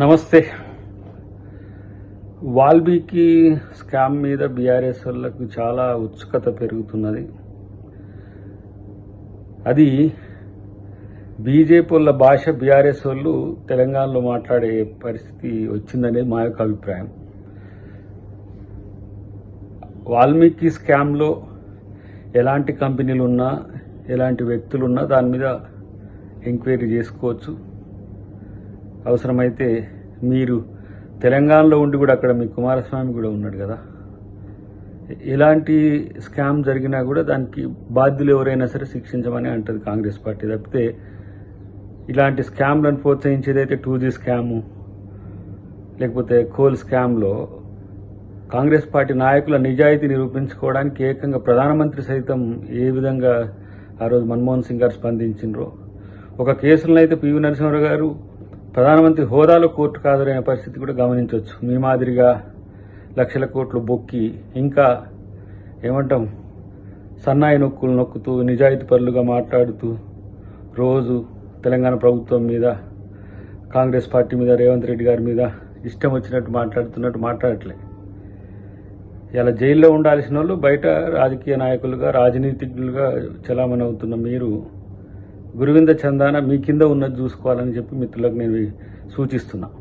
నమస్తే. వాల్మీకి స్కామ్ మీద బీఆర్ఎస్ వాళ్ళకు చాలా ఉత్సుకత పెరుగుతున్నది. అది బీజేపీ వాళ్ళ భాష బీఆర్ఎస్ వాళ్ళు తెలంగాణలో మాట్లాడే పరిస్థితి వచ్చిందనేది మా యొక్క అభిప్రాయం. వాల్మీకి స్కామ్లో ఎలాంటి కంపెనీలు ఉన్నా ఎలాంటి వ్యక్తులు ఉన్నా దాని మీద ఎంక్వైరీ చేసుకోవచ్చు. అవసరమైతే మీరు తెలంగాణలో ఉండి కూడా అక్కడ మీ కుమారస్వామి కూడా ఉన్నాడు కదా. ఎలాంటి స్కామ్ జరిగినా కూడా దానికి బాధ్యులు ఎవరైనా సరే శిక్షించమని అంటుంది కాంగ్రెస్ పార్టీ. తప్పితే ఇలాంటి స్కామ్లను ప్రోత్సహించేది అయితే టూ జీ స్కాము లేకపోతే కోల్ స్కామ్లో కాంగ్రెస్ పార్టీ నాయకుల నిజాయితీ నిరూపించుకోవడానికి ఏకంగా ప్రధానమంత్రి సైతం ఏ విధంగా ఆ రోజు మన్మోహన్ సింగ్ గారు స్పందించినరో ఒక కేసులను అయితే పివి నరసింహరావు గారు ప్రధానమంత్రి హోదాలో కోర్టు కాదనే పరిస్థితి కూడా గమనించవచ్చు. మీ మాదిరిగా లక్షల కోట్లు బొక్కి ఇంకా ఏమంటాం సన్నాయి నొక్కులు నొక్కుతూ నిజాయితీ పరులుగా మాట్లాడుతూ రోజు తెలంగాణ ప్రభుత్వం మీద కాంగ్రెస్ పార్టీ మీద రేవంత్ రెడ్డి గారి మీద ఇష్టం వచ్చినట్టు మాట్లాడుతున్నట్టు మాట్లాడట్లే. ఇలా జైల్లో ఉండాల్సిన వాళ్ళు బయట రాజకీయ నాయకులుగా రాజనీతిజ్ఞులుగా చలామణి అవుతున్న మీరు గురువింద చందాన మీ కింద ఉన్నది చూసుకోవాలని చెప్పి మిత్రులకు నేను సూచిస్తున్నా.